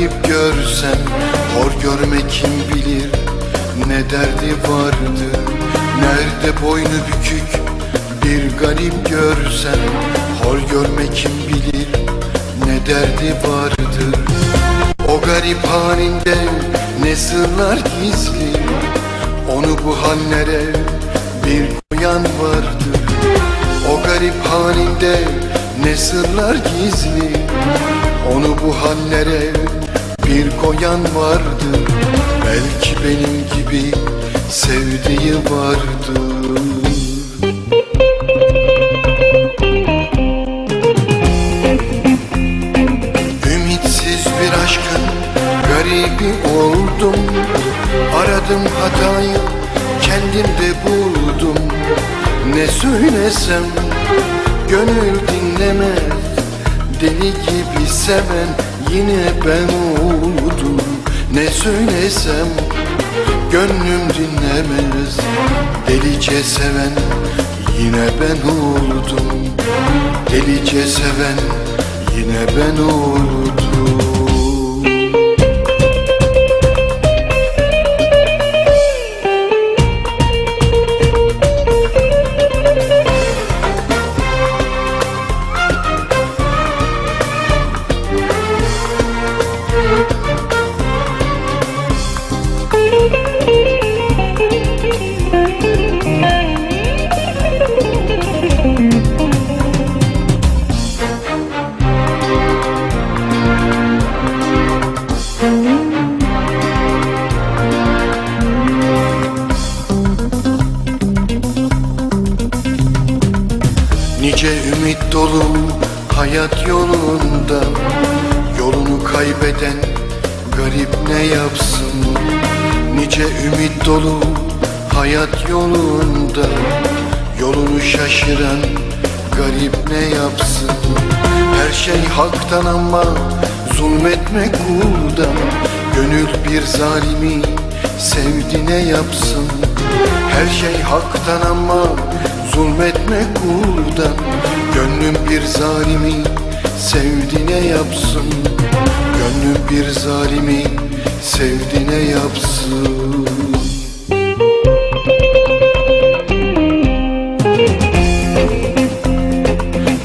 Garip görsem Hor görme kim bilir ne derdi vardı Nerede boynu bükük bir garip görsem Hor görme kim bilir ne derdi vardı. O garip halinde ne sırlar gizli Onu bu hallere bir koyan vardır O garip halinde ne sırlar gizli Onu bu hallere bir koyan vardır Belki benim gibi sevdiği vardır Ümitsiz bir aşkın garibi oldum. Aradım hatayı kendimde buldum. Ne söylesem gönül dinlemez seven yine ben oldum Ne söylesem gönlüm dinlemez. Delice seven yine ben oldum Delice seven yine ben oldum Nice ümit dolu hayat yolunda. Yolunu kaybeden garip ne yapsın? Nice ümit dolu hayat yolunda. Yolunu şaşıran garip ne yapsın? Her şey haktan ama zulmetmek kuldan Gönül bir zalimi sevdi ne yapsın Her şey haktan ama zulmetmek kuldan. Gönlüm bir zalimi sevdi ne yapsın. Gönlüm bir zalimi sevdi ne yapsın.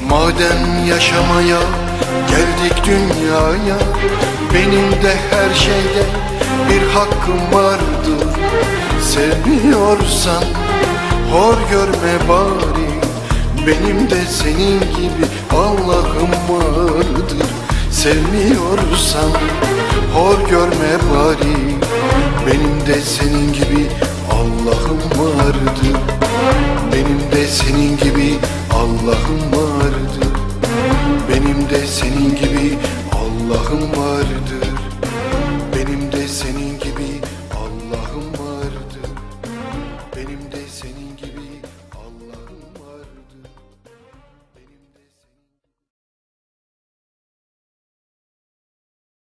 Madem yaşamaya geldik dünyaya Benim de her şeyde bir hakkım vardır Sevmiyorsan hor görme bari. Benim de senin gibi Allah'ım vardır. Sevmiyorsan hor görme bari. Benim de senin gibi Allah'ım vardır. Benim de senin gibi Allah'ım vardır. Benim de senin gibi Allah'ım vardır ese